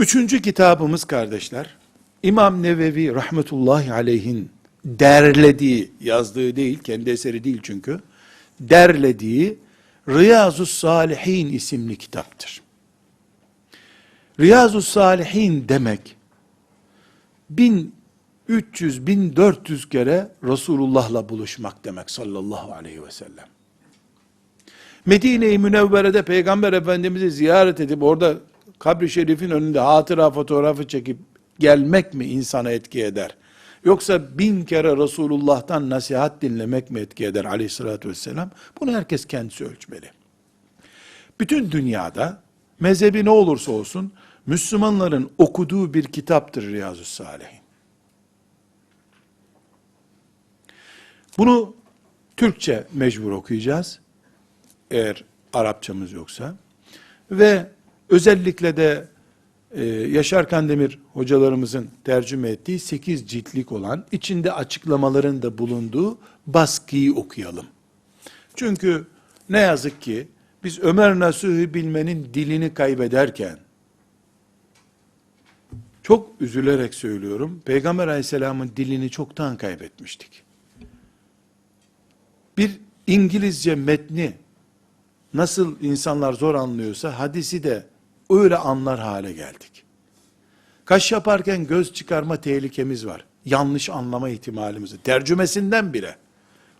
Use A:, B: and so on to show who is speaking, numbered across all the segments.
A: Üçüncü kitabımız kardeşler, İmam Nevevi rahmetullahi aleyhin derlediği, yazdığı değil, kendi eseri değil çünkü, derlediği Riyazu Salihin isimli kitaptır. Riyazu Salihin demek, 1300-1400 kere Resulullah'la buluşmak demek sallallahu aleyhi ve sellem. Medine-i Münevvere'de Peygamber Efendimiz'i ziyaret edip orada kabri şerifin önünde hatıra fotoğrafı çekip gelmek mi insana etki eder? Yoksa bin kere Resulullah'tan nasihat dinlemek mi etki eder aleyhissalatü vesselam? Bunu herkes kendisi ölçmeli. Bütün dünyada mezhebi ne olursa olsun Müslümanların okuduğu bir kitaptır Riyazu Salihin. Bunu Türkçe mecbur okuyacağız. Eğer Arapçamız yoksa. Ve özellikle de e, Yaşar Kandemir hocalarımızın tercüme ettiği 8 ciltlik olan, içinde açıklamaların da bulunduğu baskıyı okuyalım. Çünkü ne yazık ki biz Ömer Nasuhi bilmenin dilini kaybederken, çok üzülerek söylüyorum, Peygamber aleyhisselamın dilini çoktan kaybetmiştik. Bir İngilizce metni nasıl insanlar zor anlıyorsa hadisi de öyle anlar hale geldik. Kaş yaparken göz çıkarma tehlikemiz var. Yanlış anlama ihtimalimiz. Tercümesinden bile.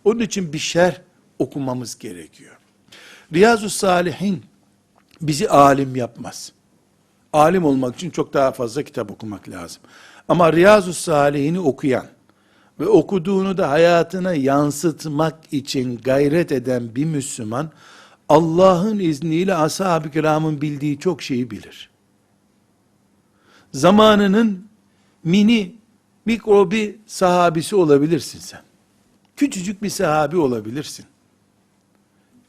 A: Onun için bir şerh okumamız gerekiyor. Riyazu Salihin bizi alim yapmaz. Alim olmak için çok daha fazla kitap okumak lazım. Ama Riyazu Salihini okuyan ve okuduğunu da hayatına yansıtmak için gayret eden bir Müslüman, Allah'ın izniyle ashab-ı kiramın bildiği çok şeyi bilir. Zamanının mini, mikro bir sahabisi olabilirsin sen. Küçücük bir sahabi olabilirsin.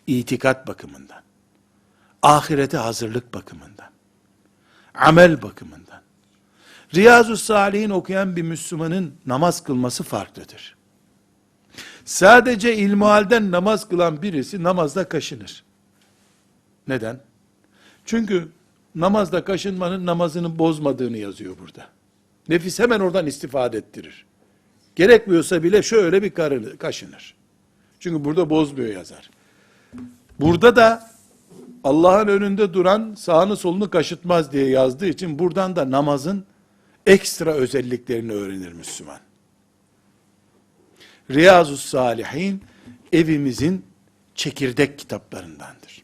A: İtikat bakımından. Ahirete hazırlık bakımından. Amel bakımından. Riyazu Salih'in okuyan bir Müslümanın namaz kılması farklıdır. Sadece ilmuhalden namaz kılan birisi namazda kaşınır. Neden? Çünkü namazda kaşınmanın namazını bozmadığını yazıyor burada. Nefis hemen oradan istifade ettirir. Gerekmiyorsa bile şöyle bir karını, kaşınır. Çünkü burada bozmuyor yazar. Burada da Allah'ın önünde duran sağını solunu kaşıtmaz diye yazdığı için buradan da namazın ekstra özelliklerini öğrenir Müslüman. Riyazu Salihin evimizin çekirdek kitaplarındandır.